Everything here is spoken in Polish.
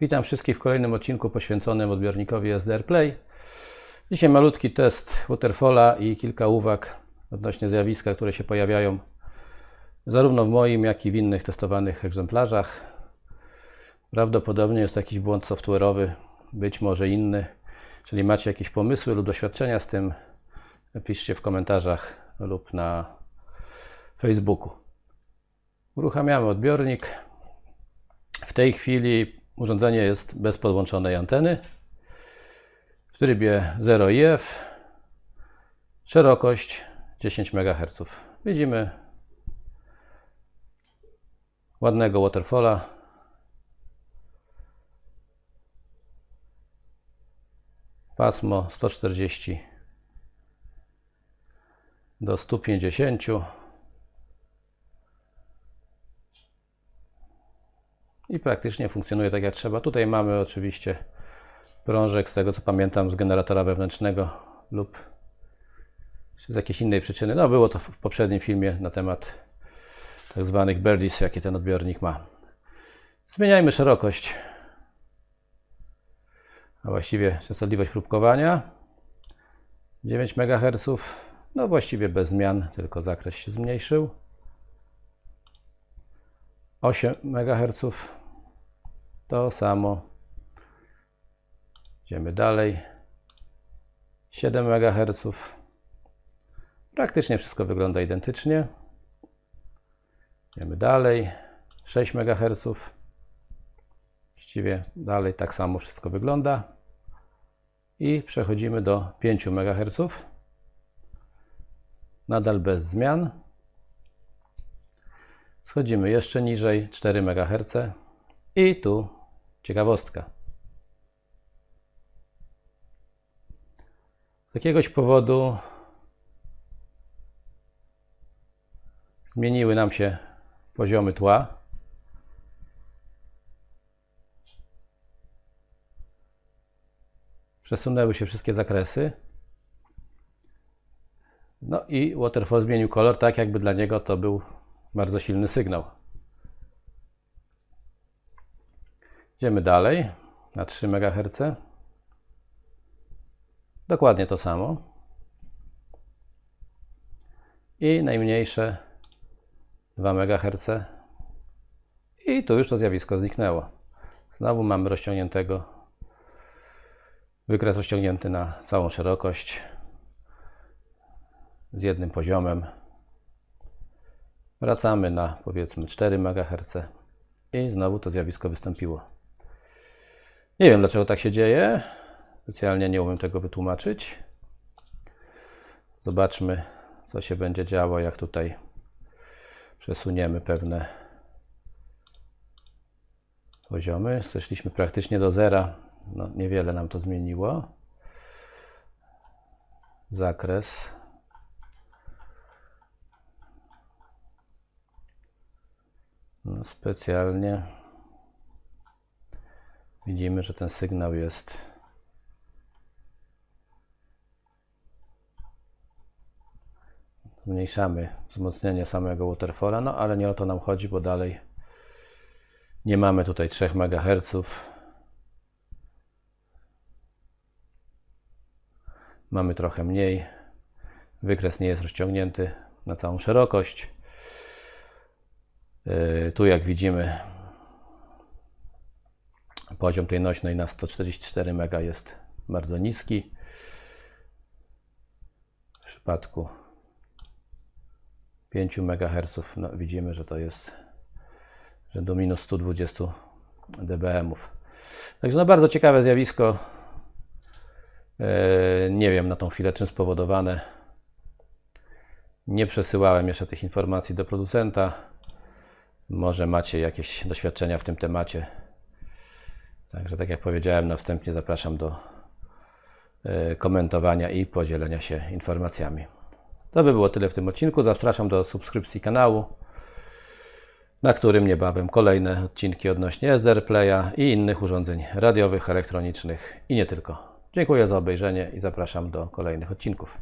Witam wszystkich w kolejnym odcinku poświęconym odbiornikowi SDR Play. Dzisiaj malutki test Waterfalla i kilka uwag odnośnie zjawiska, które się pojawiają zarówno w moim, jak i w innych testowanych egzemplarzach. Prawdopodobnie jest jakiś błąd software'owy, być może inny. Jeżeli macie jakieś pomysły lub doświadczenia z tym, piszcie w komentarzach lub na Facebooku. Uruchamiamy odbiornik. W tej chwili urządzenie jest bez podłączonej anteny. W trybie 0 IF. Szerokość 10 MHz. Widzimy ładnego waterfalla. Pasmo 140 do 150. i praktycznie funkcjonuje tak jak trzeba. Tutaj mamy oczywiście prążek, z tego co pamiętam, z generatora wewnętrznego lub z jakiejś innej przyczyny. No, było to w poprzednim filmie na temat tak zwanych birdies, jakie ten odbiornik ma. Zmieniajmy szerokość, a właściwie częstotliwość próbkowania 9 MHz. No właściwie bez zmian, tylko zakres się zmniejszył. 8 MHz. To samo. Idziemy dalej. 7 MHz. Praktycznie wszystko wygląda identycznie. Idziemy dalej. 6 MHz. Właściwie dalej tak samo wszystko wygląda. I przechodzimy do 5 MHz. Nadal bez zmian. Schodzimy jeszcze niżej, 4 MHz. I tu ciekawostka. Z jakiegoś powodu zmieniły nam się poziomy tła. Przesunęły się wszystkie zakresy. No i Waterfall zmienił kolor, tak jakby dla niego to był bardzo silny sygnał. Idziemy dalej na 3 MHz. Dokładnie to samo. I najmniejsze 2 MHz. I tu już to zjawisko zniknęło. Znowu mamy rozciągniętego, wykres rozciągnięty na całą szerokość z jednym poziomem. Wracamy na powiedzmy 4 MHz i znowu to zjawisko wystąpiło. Nie wiem dlaczego tak się dzieje. Specjalnie nie umiem tego wytłumaczyć. Zobaczmy, co się będzie działo, jak tutaj przesuniemy pewne poziomy. Zeszliśmy praktycznie do zera. No, niewiele nam to zmieniło. Zakres No, specjalnie widzimy, że ten sygnał jest zmniejszamy wzmocnienie samego waterfalla, no ale nie o to nam chodzi, bo dalej nie mamy tutaj 3 MHz. Mamy trochę mniej. Wykres nie jest rozciągnięty na całą szerokość. Yy, tu jak widzimy poziom tej nośnej na 144 MB jest bardzo niski. W przypadku 5 MHz no, widzimy, że to jest że do minus 120 dBm. Także no bardzo ciekawe zjawisko. Yy, nie wiem na tą chwilę czym spowodowane. Nie przesyłałem jeszcze tych informacji do producenta. Może macie jakieś doświadczenia w tym temacie. Także, tak jak powiedziałem na wstępie, zapraszam do e, komentowania i podzielenia się informacjami. To by było tyle w tym odcinku. Zapraszam do subskrypcji kanału, na którym niebawem kolejne odcinki odnośnie SDR Playa i innych urządzeń radiowych, elektronicznych i nie tylko. Dziękuję za obejrzenie i zapraszam do kolejnych odcinków.